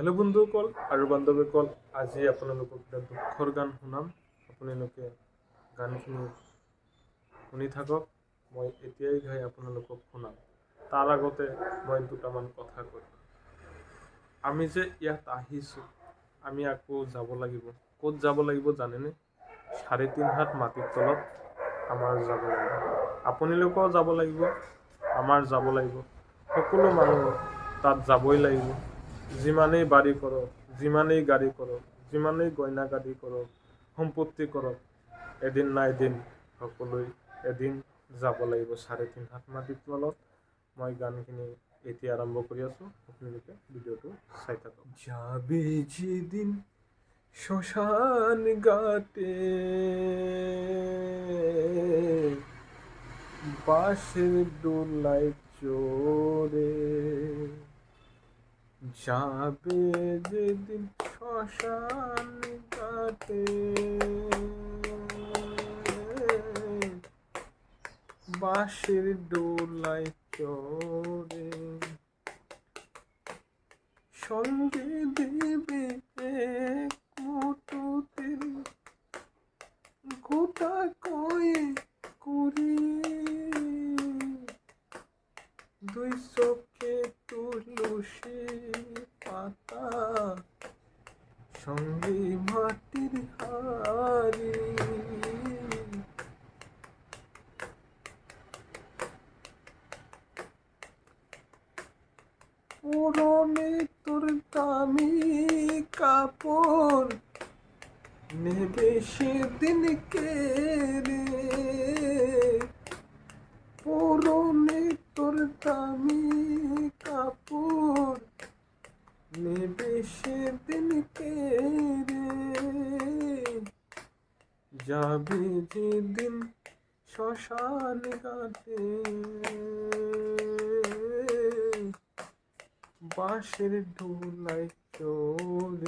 Hello' বন্ধুসকল আৰু বান্ধৱীসকল আজি আপোনালোকক এটা দুখৰ গান শুনাম। আপোনালোকে গানখিনি শুনি থাকক। মই এতিয়াই গাই আপোনালোকক শুনাম। তাৰ আগতে মই দুটামান কথা কৈ আমি যে ইয়াত আহিছোঁ আমি আকৌ যাব লাগিব। ক'ত যাব লাগিব জানেনে? চাৰে তিনি হাত মাটিৰ তলত আমাৰ যাব লাগিব। আপোনালোকেও যাব লাগিব আমাৰ যাব লাগিব। সকলো মানুহ তাত যাবই লাগিব। যিমানেই বাৰী কৰক, যিমানেই গাড়ী কৰক, যিমানেই গইনা গাড়ী কৰক, সম্পত্তি কৰক, এদিন না এদিন সকলোৱে এদিন যাব লাগিব। চাৰে তিনি হাত মাটিৰ তলত মই গানখিনি এতিয়া আৰম্ভ কৰি আছোঁ। আপোনালোকে ভিডিঅ'টো চাই থাকক। যাবে যেদিন শ্মশান ঘাটে, বাঁশের দোলাই চোরে যাবে যেদিন শ্মশান ঘাটে। বাঁশের দোলাই চোরে সঙ্গে দেবে এক গোটা কয়ে করি। দুই চোখে তুলসী পাতা সঙ্গে মাটির হাড়ি পুরনে তোর দামি কাপড় নেবে সেদিন কে রে। পুরনে তোর দামি কাপড় নেবে সেদিন কে রে। যাবে যেদিন শ্মশান ঘাটে। বাঁশের ঢোলাই চলে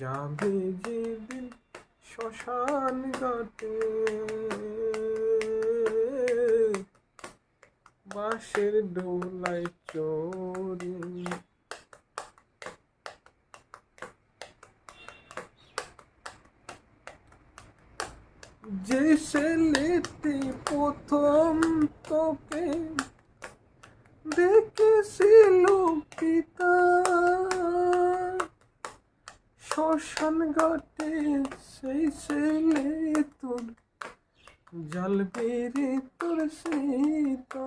যাবে যেদিন শ্মশান ঘাটে। বাঁশের ডোলাই চোরে যে ছেলেটি প্রথম তোকে দেখেছিল পিতা শ্মশান ঘাটে, সেই ছেলে তোর জল বেড়ে তোর সীতা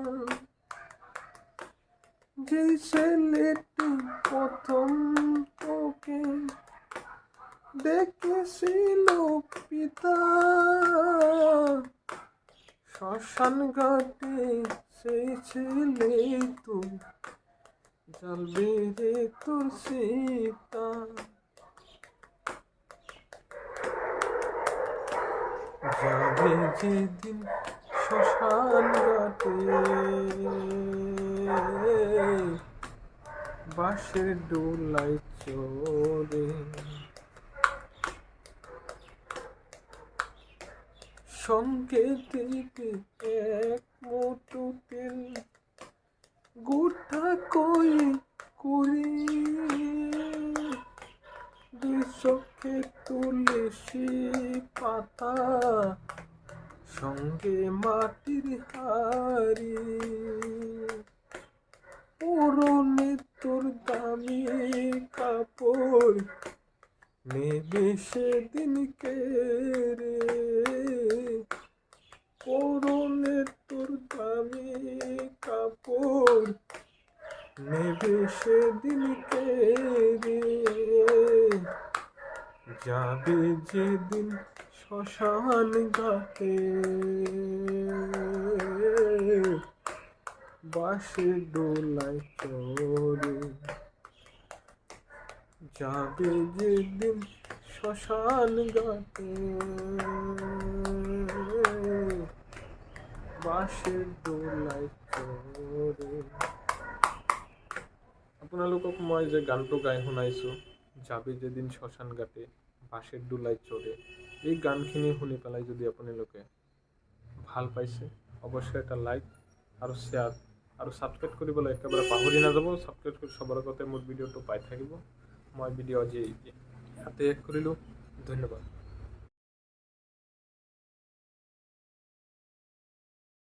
যে ছেলেটি প্রথম তোকে দেখেছিল পিতা, শ্মশান ঘাটে সেই ছেলে তুই জ্বলবে রে তোর সীতা যাবে যেদিন শ্মশান ঘাটে বাঁশের ডোলাই চোরে সঙ্গে দিকে এক মুঠো তেল গোটা কই করি চোখে তুলসী পাতা, সঙ্গে মাটির হাড়ি। পুরনে তোর দামি কাপড় নেবে সেদিন রে? পরনে তোর দামি কাপড় নেবে সেদিন রে? যাবে যেদিন শ্মশান ঘাটে। বাসে দোলায় চড়ে। যাবে যেদিন শ্মশান ঘাটে। বাঁশের দোলাই চৰে আপোনালোকক মই যে গানটো গাই শুনাইছোঁ, যাবি যেদিন শ্মশান ঘাটে। বাঁশের ডুলাই চড়ে। এই গানখিনি শুনি পেলাই যদি আপোনালোকে ভালো পাইছে, অৱশ্যে এটা লাইক আৰু শ্বেয়াৰ আৰু ছাবস্ক্ৰাইব কৰিবলৈ একেবাৰে পাহৰি নাযাব। ছাবস্ক্ৰাইব কৰি চবৰ আগতে মোৰ ভিডিঅ'টো পাই থাকিব। মই ভিডিঅ' আজি ইয়াতে শেষ কৰিলোঁ। ধন্যবাদ।